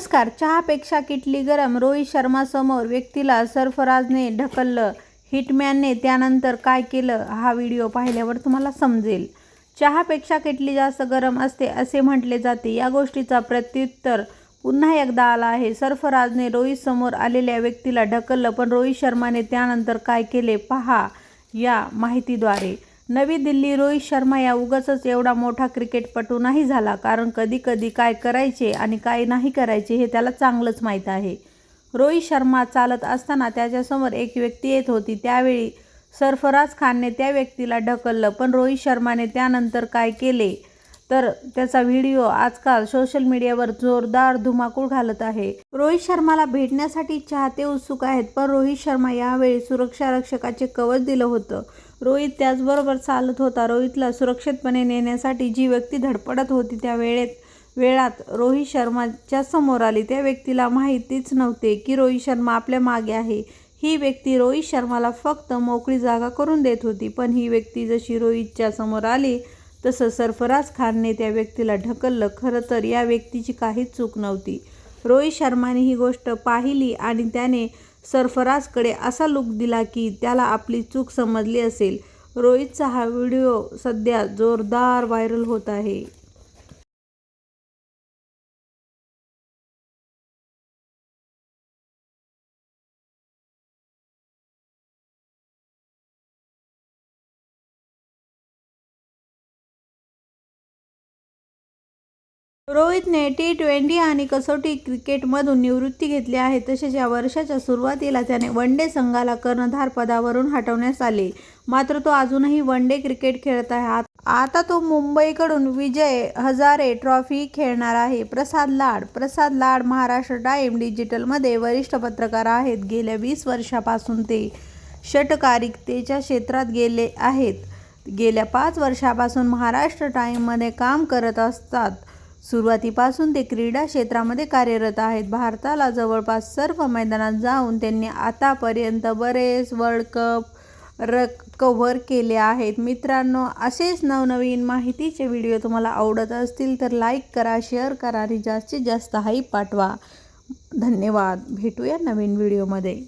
नमस्कार. चहापेक्षा किटली गरम रोहित शर्मासमोर व्यक्तीला सरफराजने ढकललं. हिटमॅनने त्यानंतर काय केलं हा व्हिडिओ पाहिल्यावर तुम्हाला समजेल. चहापेक्षा किटली जास्त गरम असते असे म्हटले जाते. या गोष्टीचा प्रत्युत्तर पुन्हा एकदा आला आहे. सरफराजने रोहित समोर आलेल्या व्यक्तीला ढकललं पण रोहित शर्माने त्यानंतर काय केले पहा या माहितीद्वारे. नवी दिल्ली रोहित शर्मा या उगाचच एवढा मोठा क्रिकेटपटू नाही झाला. कारण कधी कधी काय करायचे आणि काय नाही करायचे हे त्याला चांगलंच माहीत आहे. रोहित शर्मा चालत असताना त्याच्यासमोर एक व्यक्ती येत होती. त्यावेळी सरफराज खानने त्या व्यक्तीला ढकललं पण रोहित शर्माने त्यानंतर काय केले? तर त्याचा व्हिडिओ आजकाल सोशल मीडियावर जोरदार धुमाकूळ घालत आहे. रोहित शर्माला भेटण्यासाठी चाहते उत्सुक आहेत पण रोहित शर्मा यावेळी सुरक्षा रक्षकाचे कवच दिलं होतं. रोहित त्याचबरोबर चालत होता. रोहितला सुरक्षितपणे नेण्यासाठी जी व्यक्ती धडपडत होती त्या वेळेत वेळात रोहित शर्माच्या समोर आली. त्या व्यक्तीला माहितीच नव्हते की रोहित शर्मा आपल्या मागे आहे. ही व्यक्ती रोहित शर्माला फक्त मोकळी जागा करून देत होती पण ही व्यक्ती जशी रोहितच्या समोर आली तसं सरफराज खानने त्या व्यक्तीला ढकललं. खरं तर या व्यक्तीची काहीच चूक नव्हती. रोहित शर्माने ही गोष्ट पाहिली आणि त्याने सरफराजकडे असा लुक दिला की त्याला आपली चूक समजली असेल. रोहितचा हा व्हिडिओ सध्या जोरदार व्हायरल होत आहे. रोहितने टी ट्वेंटी आणि कसोटी क्रिकेटमधून निवृत्ती घेतली आहे. तसेच या वर्षाच्या सुरुवातीला त्याने वन डे संघाला कर्णधार पदावरून हटवण्यात आले. मात्र तो अजूनही वन डे क्रिकेट खेळत आहे. आत- आता तो मुंबईकडून विजय हजारे ट्रॉफी खेळणार आहे. प्रसाद लाड प्रसाद लाड महाराष्ट्र टाईम डिजिटलमध्ये वरिष्ठ पत्रकार आहेत. गेल्या वीस वर्षापासून ते षटकारिकतेच्या क्षेत्रात गेले आहेत. गेल्या पाच वर्षापासून महाराष्ट्र टाईममध्ये काम करत असतात. सुरुवातीपासून ते क्रीडा क्षेत्रामध्ये कार्यरत आहेत. भारताला जवळपास सर्व मैदानात जाऊन त्यांनी आतापर्यंत बरेच वर्ल्ड कप र कव्हर केले आहेत. मित्रांनो असेच नवनवीन माहितीचे व्हिडिओ तुम्हाला आवडत असतील तर लाईक करा शेअर करा आणि जास्तीत जास्त हाईप पाठवा. धन्यवाद. भेटूया नवीन व्हिडिओमध्ये.